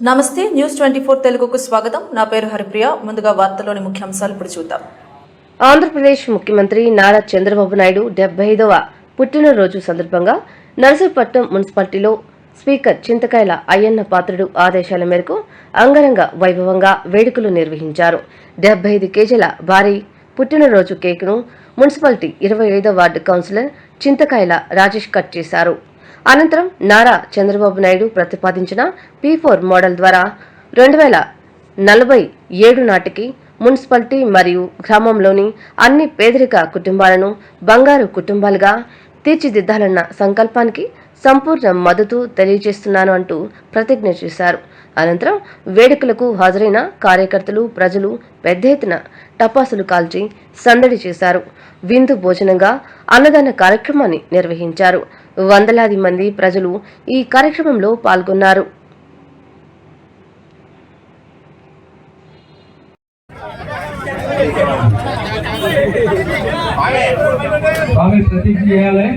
నమస్తే news twenty four తెలుగుకు స్వాగతం. నా పేరు హరిప్రియ. ముందుగా వార్తలోని ముఖ్యాంశాలు ఇప్పుడు చూద్దాం. ఆంధ్రప్రదేశ్ ముఖ్యమంత్రి నారా చంద్రబాబు నాయుడు డెబ్బై ఐదవ పుట్టినరోజు సందర్భంగా నరసీపట్నం మున్సిపాలిటీలో స్పీకర్ చింతకాయల అయ్యన్న పాత్రుడు ఆదేశాల మేరకు అంగరంగ వైభవంగా వేడుకలు నిర్వహించారు. డెబ్బై ఐదు కేజీల భారీ పుట్టినరోజు కేకును మున్సిపాలిటీ ఇరవై ఐదో ward councillor Chintakayala Rajesh cut చేశారు. అనంతరం నారా చంద్రబాబు నాయుడు ప్రతిపాదించిన పీ ఫోర్ మోడల్ ద్వారా రెండు వేల నలభై ఏడు నాటికి మున్సిపాలిటీ మరియు గ్రామంలోని అన్ని పేదరిక కుటుంబాలను బంగారు కుటుంబాలుగా తీర్చిదిద్దాలన్న సంకల్పానికి సంపూర్ణ మద్దతు తెలియజేస్తున్నాను అంటూ ప్రతిజ్ఞ చేశారు. అనంతరం వేడుకలకు హాజరైన కార్యకర్తలు ప్రజలు పెద్ద ఎత్తున టపాసులు కాల్చి సందడి చేశారు. విందు భోజనంగా అన్నదాన కార్యక్రమాన్ని నిర్వహించారు. వందలాది మంది ప్రజలు ఈ కార్యక్రమంలో పాల్గొన్నారు. ప్రతిజ్ఞ చేయాలి.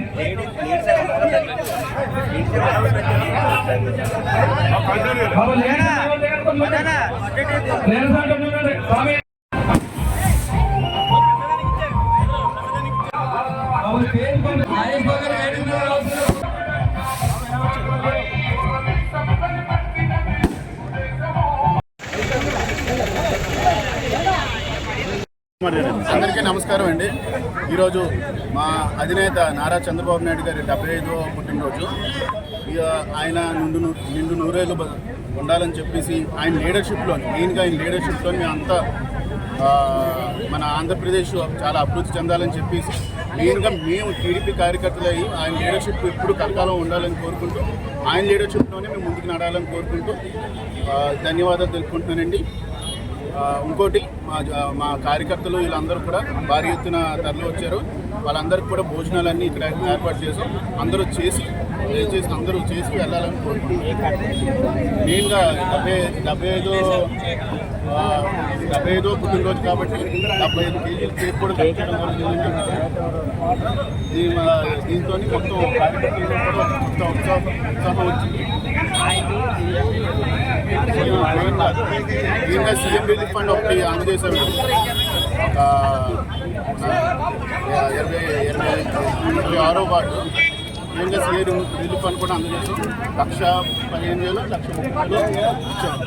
పేరు అందరికీ నమస్కారం అండి. ఈరోజు మా అధినేత నారా చంద్రబాబు నాయుడు గారి డెబ్బై ఐదో పుట్టినరోజు. ఇక ఆయన నుండు నిండు నూరేళ్ళు ఉండాలని చెప్పేసి ఆయన లీడర్షిప్లో మెయిన్గా ఆయన లీడర్షిప్లో అంతా మన ఆంధ్రప్రదేశ్ చాలా అభివృద్ధి చెందాలని చెప్పేసి మెయిన్గా మేము టీడీపీ కార్యకర్తలు అయ్యి ఆయన లీడర్షిప్ ఎప్పుడు కలకాలం ఉండాలని కోరుకుంటూ ఆయన లీడర్షిప్లోనే మేము ముందుకు నడాలని కోరుకుంటూ ధన్యవాదాలు తెలుపుకుంటున్నానండి. ఇంకోటి మా మా కార్యకర్తలు వీళ్ళందరూ కూడా భారీ ఎత్తున తరలి వచ్చారు. వాళ్ళందరికీ కూడా భోజనాలన్నీ ఇక్కడ ఏర్పాటు చేసాం. అందరూ చేసి చేసి అందరూ చేసి వెళ్ళాలని కోరుకుంటున్నాం. మెయిన్గా డెబ్బై డెబ్బై ఐదు డెబ్బై ఐదో పుట్టినరోజు కాబట్టి డెబ్బై ఐదు కేజీలు కేక్ కూడా దీంతో మొత్తం కార్యకర్తలు కూడా మొత్తం ఉత్సాహం ఉత్సాహం వచ్చింది. దీనిగా సీఎం రిలీఫ్ ఫండ్ ఒకటి అందజేశారు. ఒక ఇరవై ఇరవై ఇరవై ఆరో వార్డు. దీనిగా సీఎం రిలీఫ్ ఫండ్ కూడా అందజేసాం లక్ష పదిహేను వేలు లక్ష ముప్పై వేలు ఇచ్చాం